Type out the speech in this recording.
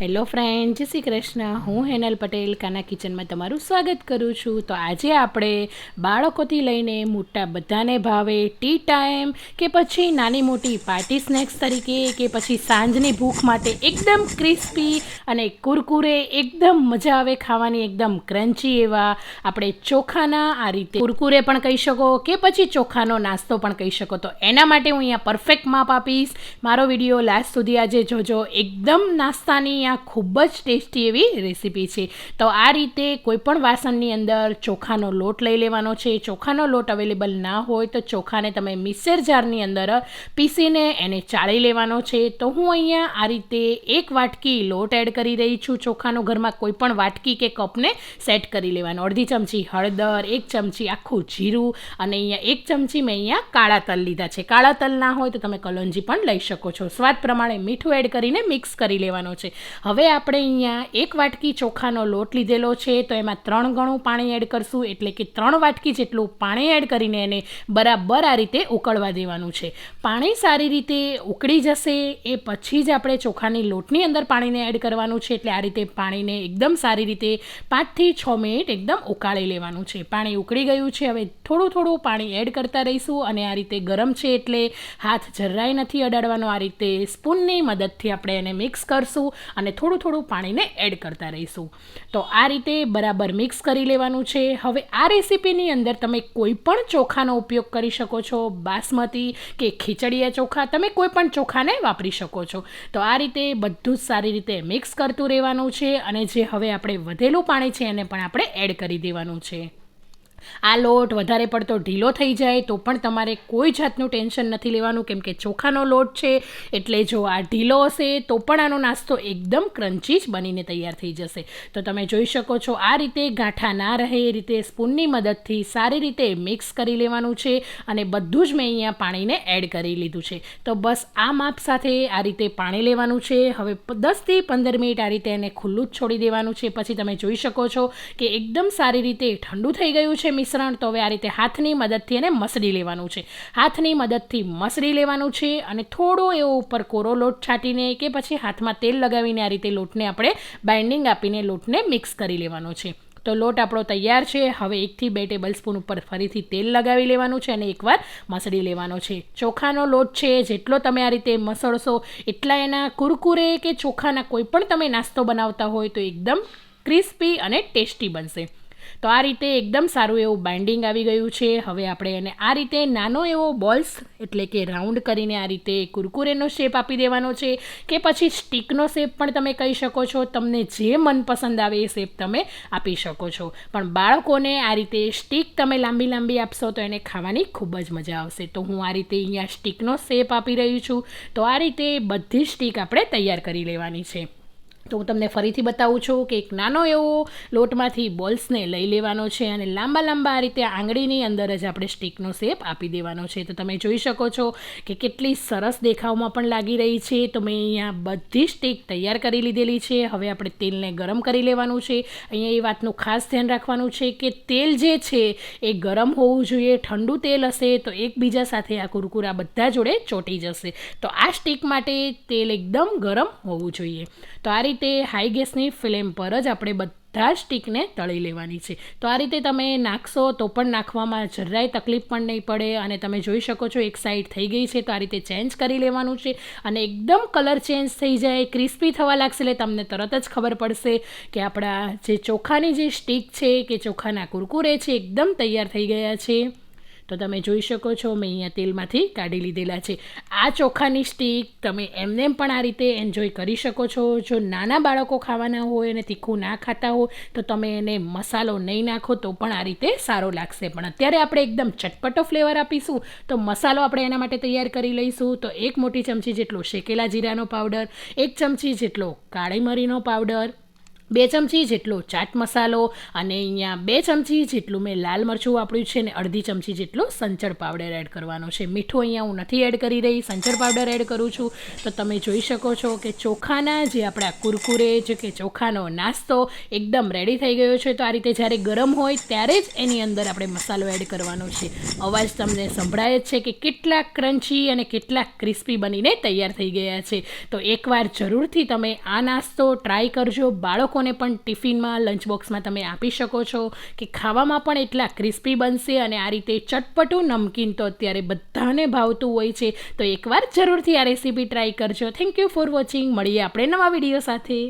Hello friend, જય શ્રી કૃષ્ણ. હું હેનલ પટેલ, કાના કિચનમાં તમારું સ્વાગત કરું છું. તો આજે આપણે બાળકોથી લઈને મોટા બધાને ભાવે ટી ટાઈમ કે પછી નાની મોટી પાર્ટી સ્નેક્સ તરીકે કે પછી સાંજની ભૂખ માટે એકદમ ક્રિસ્પી અને કુરકુરે, એકદમ મજા આવે ખાવાની, એકદમ ક્રન્ચી એવા આપણે ચોખાના આ રીતે કુરકુરે પણ કહી શકો કે પછી ચોખાનો નાસ્તો પણ કહી શકો. તો એના માટે હું અહીંયા પરફેક્ટ માપ આપીશ. મારો વીડિયો લાસ્ટ સુધી આજે જોજો. એકદમ નાસ્તાની આ ખૂબ જ ટેસ્ટી એવી રેસીપી છે. તો આ રીતે કોઈપણ વાસણની અંદર ચોખાનો લોટ લઈ લેવાનો છે. ચોખાનો લોટ અવેલેબલ ના હોય તો ચોખાને તમે મિક્સર જારની અંદર પીસીને એને ચાળી લેવાનો છે. તો હું અહીંયા આ રીતે એક વાટકી લોટ એડ કરી રહી છું ચોખાનો. ઘરમાં કોઈપણ વાટકી કે કપને સેટ કરી લેવાનો. અડધી ચમચી હળદર, એક ચમચી આખું જીરું અને અહીંયા એક ચમચી મેં અહીંયા કાળા તલ લીધા છે. કાળા તલ ના હોય તો તમે કલોંજી પણ લઈ શકો છો. સ્વાદ પ્રમાણે મીઠું એડ કરીને મિક્સ કરી લેવાનો છે. હવે આપણે અહીંયા એક વાટકી ચોખાનો લોટ લીધેલો છે, તો એમાં ત્રણ ગણું પાણી એડ કરશું, એટલે કે ત્રણ વાટકી જેટલું પાણી એડ કરીને એને બરાબર આ રીતે ઉકળવા દેવાનું છે. પાણી સારી રીતે ઉકળી જશે, એ પછી જ આપણે ચોખાની લોટની અંદર પાણીને એડ કરવાનું છે, એટલે આ રીતે પાણીને એકદમ સારી રીતે પાંચથી છ મિનિટ એકદમ ઉકાળી લેવાનું છે. પાણી ઉકળી ગયું છે, હવે થોડું થોડું પાણી એડ કરતા રહીશું, અને આ રીતે ગરમ છે, એટલે હાથ જરાય નથી અડાડવાનો, આ રીતે સ્પૂનની મદદથી આપણે એને મિક્સ કરશું, અને થોડું થોડું પાણીને એડ કરતા રહીશું. તો આ રીતે બરાબર મિક્સ કરી લેવાનું છે. હવે આ રેસીપીની અંદર તમે કોઈ પણ ચોખાનો ઉપયોગ કરી શકો છો, બાસમતી કે ખીચડીયા ચોખા, તમે કોઈ પણ ચોખાને વાપરી શકો છો. તો આ રીતે બધું જ સારી રીતે મિક્સ કરતું રહેવાનું છે અને જે હવે આપણે વધેલું પાણી છે એને પણ આપણે એડ કરી દેવાનું છે. આ લોટ વધારે પડતો ઢીલો થઈ જાય તો પણ તમારે કોઈ જાતનું ટેન્શન નથી લેવાનું, કેમ કે ચોખાનો લોટ છે, એટલે જો આ ઢીલો હશે તો પણ આનો નાસ્તો એકદમ ક્રન્ચી જ બનીને તૈયાર થઈ જશે. તો તમે જોઈ શકો છો આ રીતે ગાંઠા ના રહે, એ રીતે સ્પૂનની મદદથી સારી રીતે મિક્સ કરી લેવાનું છે અને બધું જ મેં અહીંયા પાણીને એડ કરી લીધું છે. તો બસ આ માપ સાથે આ રીતે પાણી લેવાનું છે. હવે દસથી પંદર મિનિટ આ રીતે એને ખુલ્લું જ છોડી દેવાનું છે. પછી તમે જોઈ શકો છો કે એકદમ સારી રીતે ઠંડુ થઈ ગયું છે. મિશ્રણ, તો હવે આ રીતે હાથની મદદથી એને મસળી લેવાનું છે. હાથની મદદથી મસળી લેવાનું છે અને થોડો એવો ઉપર કોરો લોટ છાંટીને કે પછી હાથમાં તેલ લગાવીને આ રીતે લોટને આપણે બાઇન્ડિંગ આપીને લોટને મિક્સ કરી લેવાનો છે. તો લોટ આપણો તૈયાર છે. હવે એકથી બે ટેબલ સ્પૂન ઉપર ફરીથી તેલ લગાવી લેવાનું છે અને એકવાર મસળી લેવાનો છે. ચોખાનો લોટ છે, જેટલો તમે આ રીતે મસળશો, એટલા એના કુરકુરે કે ચોખાના કોઈ પણ તમે નાસ્તો બનાવતા હોય તો એકદમ ક્રિસ્પી અને ટેસ્ટી બનશે. તો આ રીતે એકદમ સારું એવું બાઇન્ડિંગ આવી ગયું છે. હવે આપણે એને આ રીતે નાનો એવો બોલ્સ એટલે કે રાઉન્ડ કરીને આ રીતે કુરકુરેનો શેપ આપી દેવાનો છે કે પછી સ્ટીકનો શેપ પણ તમે કહી શકો છો. તમને જે મનપસંદ આવે એ શેપ તમે આપી શકો છો. પણ બાળકોને આ રીતે સ્ટીક તમે લાંબી લાંબી આપશો તો એને ખાવાની ખૂબ જ મજા આવશે. તો હું આ રીતે અહીંયા સ્ટીકનો શેપ આપી રહી છું. તો આ રીતે બધી સ્ટીક આપણે તૈયાર કરી લેવાની છે. તો હું તમને ફરીથી બતાવું છું કે એક નાનો એવો લોટમાંથી બોલ્સને લઈ લેવાનો છે અને લાંબા લાંબા આ રીતે આંગળીની અંદર જ આપણે સ્ટીકનો શેપ આપી દેવાનો છે. તો તમે જોઈ શકો છો કે કેટલી સરસ દેખાવમાં પણ લાગી રહી છે. તો મેં અહીંયા બધી સ્ટીક તૈયાર કરી લીધેલી છે. હવે આપણે તેલને ગરમ કરી લેવાનું છે. અહીંયા એ વાતનું ખાસ ધ્યાન રાખવાનું છે કે તેલ જે છે એ ગરમ હોવું જોઈએ, ઠંડુ તેલ હશે તો એકબીજા સાથે આ કુરકુરા બધા જોડે ચોંટી જશે. તો આ સ્ટીક માટે તેલ એકદમ ગરમ હોવું જોઈએ. તો આ રીતે હાઈ ગેસની ફ્લેમ પર જ આપણે બધા જ સ્ટીકને તળી લેવાની છે. તો આ રીતે તમે નાખશો તો પણ નાખવામાં જરાય તકલીફ પણ નહીં પડે અને તમે જોઈ શકો છો એક સાઈડ થઈ ગઈ છે તો આ રીતે ચેન્જ કરી લેવાનું છે અને એકદમ કલર ચેન્જ થઈ જાય ક્રિસ્પી થવા લાગશે એટલે તમને તરત જ ખબર પડશે કે આપણા જે ચોખાની જે સ્ટીક છે કે ચોખાના કુરકુરે છે, એકદમ તૈયાર થઈ ગયા છે. તો તમે જોઈ શકો છો, મેં અહીંયા તેલમાંથી કાઢી લીધેલા છે. આ ચોખાની સ્ટીક તમે એમને પણ આ રીતે એન્જોય કરી શકો છો. જો નાના બાળકો ખાવાના હોય અને તીખું ના ખાતા હોય, તો તમે એને મસાલો નહીં નાખો તો પણ આ રીતે સારો લાગશે. પણ અત્યારે આપણે એકદમ ચટપટો ફ્લેવર આપીશું, તો મસાલો આપણે એના માટે તૈયાર કરી લઈશું. તો એક મોટી ચમચી જેટલો શેકેલા જીરાનો પાવડર એક ચમચી જેટલો કાળી મરીનો પાવડર બે ચમચી જેટલો ચાટ મસાલો અને અહીંયા બે ચમચી જેટલું મેં લાલ મરચું વાપર્યું છે અને અડધી ચમચી જેટલો સંચળ પાવડર એડ કરવાનો છે. મીઠું અહીંયા હું નથી એડ કરી રહી, સંચળ પાવડર એડ કરું છું. તો તમે જોઈ શકો છો કે ચોખાના જે આપણા કુરકુરે જે કે ચોખાનો નાસ્તો એકદમ રેડી થઈ ગયો છે. તો આ રીતે જ્યારે ગરમ હોય ત્યારે જ એની અંદર આપણે મસાલો એડ કરવાનો છે. અવાજ તમને સંભળાય જ છે કે કેટલા ક્રન્ચી અને કેટલા ક્રિસ્પી બનીને તૈયાર થઈ ગયા છે. તો એકવાર જરૂરથી તમે આ નાસ્તો ટ્રાય કરજો. બાળકોને પણ ટિફિનમાં લંચ બોક્સમાં તમે આપી શકો છો કે ખાવામાં પણ એટલા ક્રિસ્પી બનશે અને આ રીતે ચટપટું નમકીન તો અત્યારે બધાને ભાવતું હોય છે. તો એકવાર જરૂરથી આ રેસીપી ટ્રાય કરજો. થેન્ક યુ ફોર વોચિંગ મળીએ આપણે નવા વીડિયો સાથે.